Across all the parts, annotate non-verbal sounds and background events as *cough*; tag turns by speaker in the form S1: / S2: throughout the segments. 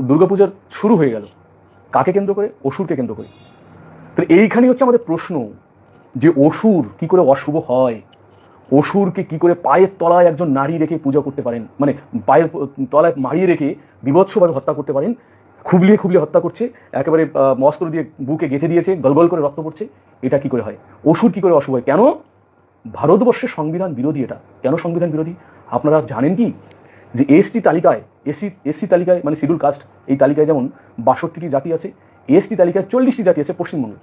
S1: দুর্গাপূজার শুরু হয়ে গেল। কাকে কেন্দ্র করে? অসুরকে কেন্দ্র করে। তাহলে এইখানেই হচ্ছে আমাদের প্রশ্ন যে অসুর কি করে অশুভ হয়? অসুরকে কি করে পায়ের তলায় একজন নারী রেখে পূজা করতে পারেন? মানে পায়ের তলায় মারিয়ে রেখে বিভৎসভাবে হত্যা করতে পারেন? খুবলিয়ে খুবলিয়ে হত্যা করছে একেবারে আহ, দিয়ে বুকে গেঁথে দিয়েছে গলগল করে রক্ত পড়ছে এটা কি করে হয়? অসুর কি করে অশুভ হয়? কেন? ভারতবর্ষের সংবিধান বিরোধী এটা। কেন সংবিধান বিরোধী? আপনারা জানেন কি? যে এসটি তালিকায় এসসি এসসি তালিকায় মানে শিডিউল কাস্ট এই তালিকায় যেমন বাষট্টিটি জাতি আছে এসটি তালিকায় চল্লিশটি জাতি আছে পশ্চিমবঙ্গে।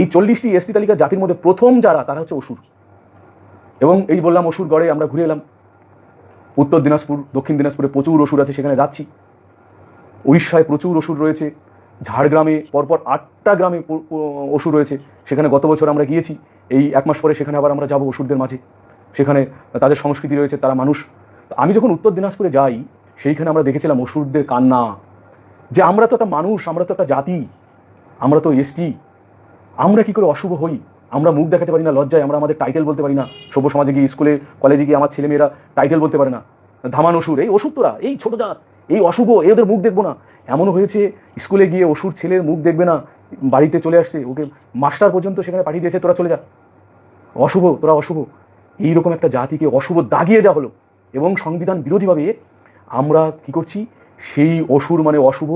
S1: এই চল্লিশটি এসটি তালিকার জাতির মধ্যে প্রথম যারা, তারা হচ্ছে অসুর। এবং এই বললাম, অসুর গড়ে আমরা ঘুরে এলাম। উত্তর দিনাজপুর, দক্ষিণ দিনাজপুরে প্রচুর অসুর আছে, সেখানে যাচ্ছি। উড়িষ্যায় প্রচুর অসুর রয়েছে। ঝাড়গ্রামে পরপর আটটা গ্রামে অসুর রয়েছে। সেখানে গত বছর আমরা গিয়েছি। এই এক মাস পরে সেখানে আবার আমরা যাব অসুরদের মাঝে। সেখানে তাদের সংস্কৃতি রয়েছে, তারা মানুষ। আমি যখন উত্তর দিনাজপুরে যাই সেইখানে আমরা দেখেছিলাম অসুরদের কান্না, যে আমরা তো একটা মানুষ, আমরা তো একটা জাতি, আমরা তো এসটি। আমরা কি করে অশুভ হই? আমরা মুখ দেখাতে পারি না, লজ্জায় আমরা আমাদের টাইটেল বলতে পারি না। সভ্য সমাজে গিয়ে, স্কুলে কলেজে গিয়ে আমার ছেলেমেয়েরা টাইটেল বলতে পারে না। ধামান অসুর, এই অসুর তোরা, এই ছোট জাত, এই অশুভ, এই ওদের মুখ দেখব না। এমনও হয়েছে, স্কুলে গিয়ে অসুর ছেলের মুখ দেখবে না, বাড়িতে চলে আসছে, ওকে মাস্টার পর্যন্ত সেখানে পাঠিয়ে দিয়েছে, তোরা চলে যা। অশুভ, তোরা অশুভ। এইরকম একটা জাতিকে অশুভ দাগিয়ে দেওয়া হলো। এবং সংবিধান বিরোধীভাবে আমরা কি করছি? সেই অসুর মানে অশুভ,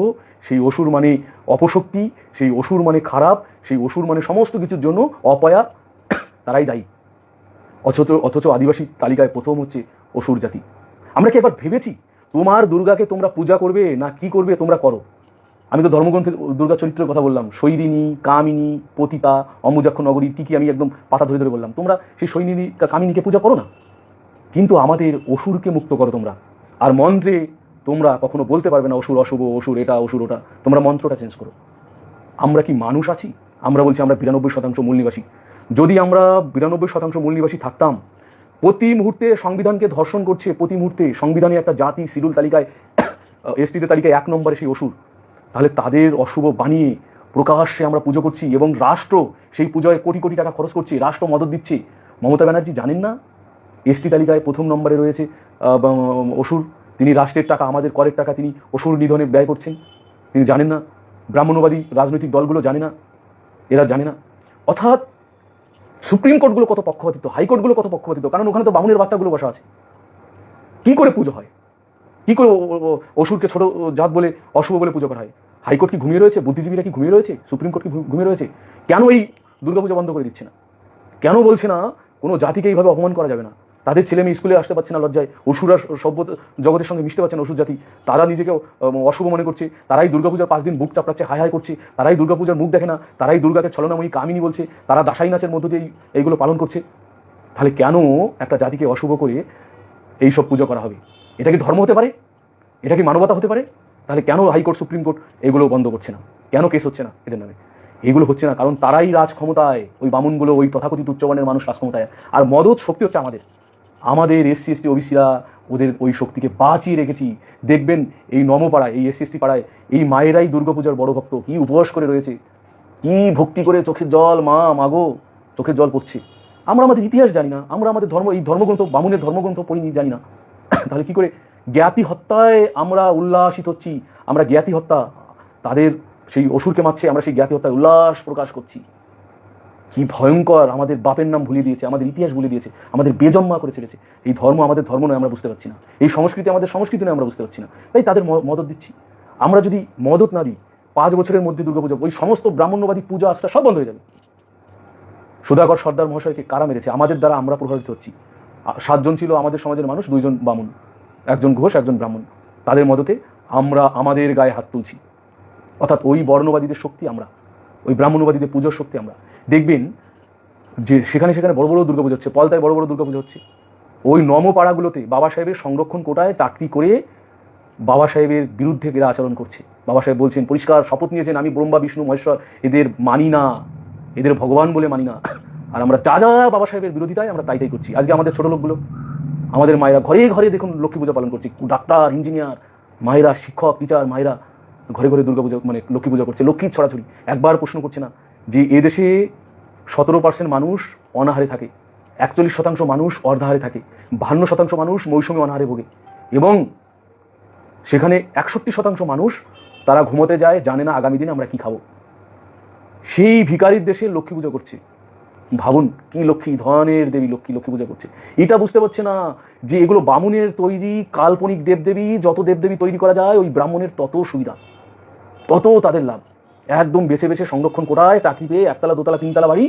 S1: সেই অসুর মানে অপশক্তি, সেই অসুর মানে খারাপ, সেই অসুর মানে সমস্ত কিছুর জন্য অপয়া *coughs* তারাই দায়ী। অথচ অথচ আদিবাসী তালিকায় প্রথম হচ্ছে অসুর জাতি। আমরা কি একবার ভেবেছি, তোমার দুর্গাকে তোমরা পূজা করবে না কি করবে তোমরা করো? আমি তো ধর্মগ্রন্থের দুর্গা চরিত্রের কথা বললাম সৈরিনী কামিনী, পতিতা, অমুজাক্ষ নগরী কি কি আমি একদম পাতা ধরে ধরে বললাম। তোমরা সেই সৈনিনী কামিনীকে পূজা করো না। কিন্তু আমাদের অসুরকে মুক্ত করো তোমরা। আর মন্ত্রে তোমরা কখনো বলতে পারবে না, অসুর, অশুভ, অসুর, এটা, অসুর, ওটা। তোমরা মন্ত্রটা চেঞ্জ করো। আমরা কি মানুষ আছি? আমরা বলছি আমরা বিরানব্বই শতাংশ মূল নিবাসী যদি আমরা বিরানব্বই শতাংশ মূল নিবাসী থাকতাম, প্রতি মুহূর্তে সংবিধানকে ধর্ষণ করছে, প্রতি মুহূর্তে সংবিধানে একটা জাতি শিডিউল তালিকায়, *coughs* এসটিতে তালিকায় এক নম্বরে সেই অসুর। তাহলে তাদের অশুভ বানিয়ে প্রকাশ্যে আমরা পুজো করছি এবং রাষ্ট্র সেই পুজোয় কোটি কোটি টাকা খরচ করছে, রাষ্ট্র মদত দিচ্ছে। মমতা ব্যানার্জি জানেন না? এসটি তালিকায় প্রথম নম্বরে রয়েছে অসুর। তিনি রাষ্ট্রের টাকা, আমাদের করের টাকা তিনি অসুর নিধনে ব্যয় করছেন। তিনি জানেন না, ব্রাহ্মণবাদী রাজনৈতিক দলগুলো জানে না, এরা জানে না। অর্থাৎ সুপ্রিম কোর্টগুলো কত পক্ষপাতিত্ব, হাইকোর্টগুলো কত পক্ষপাতিত্ব? কারণ ওখানে তো বামুনের বাচ্চাগুলো বসা আছে। কি করে পুজো হয়? কি করে অসুরকে ছোট জাত বলে, অশুভ বলে পুজো করা হয়? হাইকোর্ট কি ঘুমিয়ে রয়েছে? বুদ্ধিজীবীরা কি ঘুমিয়ে রয়েছে? সুপ্রিম কোর্ট কি ঘুমিয়ে রয়েছে? কেন এই দুর্গাপূজা বন্ধ করে দিচ্ছে না? কেন বলছে না, কোনো জাতিকে এইভাবে অপমান করা যাবে না? তাদের ছেলে মেয়ে স্কুলে আসতে পারছে না লজ্জায় অসুরা সভ্য জগতের সঙ্গে মিশতে পারছে না অসুর জাতি তারা নিজেকে অশুভ মনে করছে, তারাই দুর্গাপূজার পাঁচ দিন বুক চাপড়াচ্ছে, হাই হাই করছে, তারাই দুর্গাপূজার মুখ দেখে না, তারাই দুর্গাকে ছলনাময়ী কামিনী বলছে, তারা দাসাই নাচের মধ্য দিয়ে এইগুলো পালন করছে। তাহলে কেন একটা জাতিকে অশুভ করে এই সব পুজো করা হবে? এটা কি ধর্ম হতে পারে? এটা কি মানবতা হতে পারে? তাহলে কেন হাইকোর্ট, সুপ্রিম কোর্ট এগুলো বন্ধ করছে না? কেন কেস হচ্ছে না এদের নামে? এগুলো হচ্ছে না, কারণ তারাই রাজ ক্ষমতায় ওই বামুনগুলো ওই তথাকথিত উচ্চবর্ণের মানুষ রাজ ক্ষমতায় আর মদত শক্তি হচ্ছে আমাদের। আমাদের এসসি এসটি ওবিসিরা ওদের ওই শক্তিকে বাঁচিয়ে রেখেছি। দেখবেন এই নমপাড়ায় এই এসসি এসটি পাড়ায় এই মায়েরাই দুর্গাপূজার বড় ভক্ত। কি উপবাস করে রয়েছে। কি ভক্তি করে চোখের জল, মা মাগো চোখের জল পড়ছে। আমরা আমাদের ইতিহাস জানি না। আমরা আমাদের ধর্ম, এই ধর্মগ্রন্থ, বামুনের ধর্মগ্রন্থ পড়িনি, জানি না। *clears throat* তাহলে কি করে? জ্ঞাতি হত্যায় আমরা উল্লাসিত হচ্ছি। আমরা জ্ঞাতি হত্যা, তাদের সেই অসুরকে মারছে, আমরা সেই জ্ঞাতি হত্যায় উল্লাস প্রকাশ করছি। কি ভয়ঙ্কর আমাদের বাপের নাম ভুলিয়ে দিয়েছে, আমাদের ইতিহাস ভুলিয়ে দিয়েছে, আমাদের বেজন্মা করে ছেড়েছে। এই ধর্ম আমাদের ধর্ম নয়, আমরা বুঝতে পারছি না। এই সংস্কৃতি আমাদের সংস্কৃতি নয়, আমরা বুঝতে পারছি না। তাই তাদের মদত দিচ্ছি। আমরা যদি মদত না দিই, পাঁচ বছরের মধ্যে দুর্গাপূজা ওই সমস্ত ব্রাহ্মণ্যবাদী পূজা আস্থা সব বন্ধ হয়ে যাবে। সুধাকর সর্দার মহাশয়কে কারা মেরেছে? আমাদের দ্বারা আমরা প্রভাবিত হচ্ছি। সাতজন ছিল আমাদের সমাজের মানুষ, দুইজন বামুন। একজন ঘোষ, একজন ব্রাহ্মণ। তাদের মদতে আমরা আমাদের গায়ে হাত তুলছি। অর্থাৎ ওই বর্ণবাদীদের শক্তি আমরা। ওই ব্রাহ্মণবাদীদের পুজোর শক্তি আমরা। দেখবেন যে সেখানে সেখানে বড় বড় দুর্গাপুজো হচ্ছে, পলতায় বড় বড় দুর্গাপুজো হচ্ছে। ওই নমপাড়াগুলোতে বাবা সাহেবের সংরক্ষণ কোটায় চাকরি করে বাবা সাহেবের বিরুদ্ধে এরা আচরণ করছে। বাবা সাহেব বলছেন, পরিষ্কার শপথ নিয়েছেন আমি ব্রহ্মা, বিষ্ণু, মহেশ্বর, এদের মানি না, এদের ভগবান বলে মানি না। আর আমরা যা যা বাবা সাহেবের বিরোধিতায় আমরা তাই তাই করছি। আজকে আমাদের ছোটো লোকগুলো, আমাদের মায়েরা ঘরে ঘরে দেখুন লক্ষ্মী পূজা পালন করছি। ডাক্তার, ইঞ্জিনিয়ার, মায়েরা, শিক্ষক, টিচার, মায়েরা ঘরে ঘরে দুর্গা পুজো মানে লক্ষ্মী পূজা করছে, লক্ষ্মীর ছড়াছড়ি। একবার প্রশ্ন করছে না যে এদেশে সতেরো পার্সেন্ট মানুষ অনাহারে থাকে, একচল্লিশ শতাংশ মানুষ অর্ধাহারে থাকে, বাহান্ন শতাংশ মানুষ মৌসুমী অনাহারে ভোগে এবং সেখানে একষট্টি শতাংশ মানুষ তারা ঘুমোতে যায়, জানে না আগামী দিনে আমরা কি খাব। সেই ভিকারির দেশে লক্ষ্মী পুজো করছে। ভাবুন, কি লক্ষ্মী, ধনের দেবী লক্ষ্মী লক্ষ্মী পূজা করছে। এটা বুঝতে পারছে না যে এগুলো বামুনের তৈরি কাল্পনিক দেবদেবী, যত দেবদেবী তৈরি করা যায়, ওই ব্রাহ্মণের তত সুবিধা। তত তাদের লাভ। একদম বেছে বেছে সংরক্ষণ করায় চাকরি পেয়ে একতলা, দোতলা, তিনতলা বাড়ি।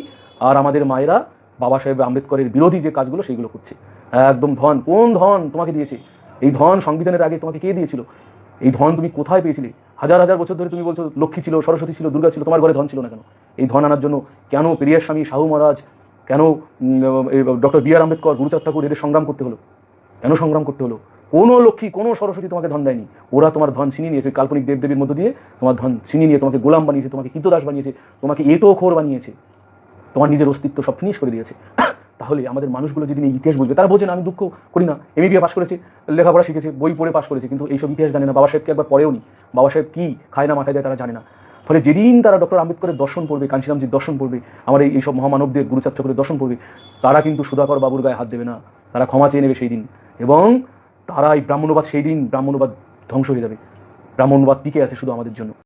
S1: আর আমাদের মায়েরা, বাবা সাহেব আম্বেদকরের বিরোধী যে কাজগুলো সেইগুলো করছে। একদম ধন, কোন ধন তোমাকে দিয়েছে? এই ধন সংবিধানের আগে তোমাকে কে দিয়েছিল? এই ধন তুমি কোথায় পেয়েছিলে? হাজার হাজার বছর ধরে তুমি বলছো, লক্ষ্মী ছিল, সরস্বতী ছিল, দুর্গা ছিল, তোমার ঘরে ধন ছিল না কেন? এই ধন আনার জন্য কেন পেরিয়ার স্বামী শাহু মহারাজ, কেন doctor B R Ambedkar, Guruchand Thakur এদের সংগ্রাম করতে হলো? কেন সংগ্রাম করতে হলো? কোনো লক্ষ্মী, কোনো সরস্বতী তোমাকে ধন দেয়নি। ওরা তোমার ধন ছিনিয়ে নিয়েছে, কাল্পনিক দেবদেবীর মধ্য দিয়ে তোমার ধন ছিনিয়ে নিয়ে তোমাকে গোলাম বানিয়েছে, তোমাকে কীতদাস বানিয়েছে, তোমাকে এতো খোর বানিয়েছে, তোমার নিজের অস্তিত্ব সব ফিনিশ করে দিয়েছে। তাহলে আমাদের মানুষগুলো যদি এই ইতিহাস বুঝবে, তারা বোঝে না, আমি দুঃখ করি না। এম বিএ পাশ করেছে, লেখাপড়া শিখেছে, বই পড়ে পাশ করেছে, কিন্তু এইসব ইতিহাস জানে না। বাবা সাহেবকে একবার পড়েও নি। বাবা সাহেব কী খায় না, মাথায় দেয় তারা জানে না। ফলে যেদিন তারা ডক্টর আম্বেদকরের দর্শন পড়বে কাঞ্চিরামজির দর্শন পড়বে, আমার এই এইসব মহামানবদের গুরুচাঁদ ঠাকুরের দর্শন পড়বে, তারা কিন্তু সুধাকর বাবুর গায়ে হাত দেবে না। তারা ক্ষমা চেয়ে নেবে সেই দিন এবং তারা এই ব্রাহ্মণবাদ, সেই দিন ব্রাহ্মণবাদ ধ্বংস হয়ে যাবে। ব্রাহ্মণবাদ টিকে আছে শুধু আমাদের জন্য।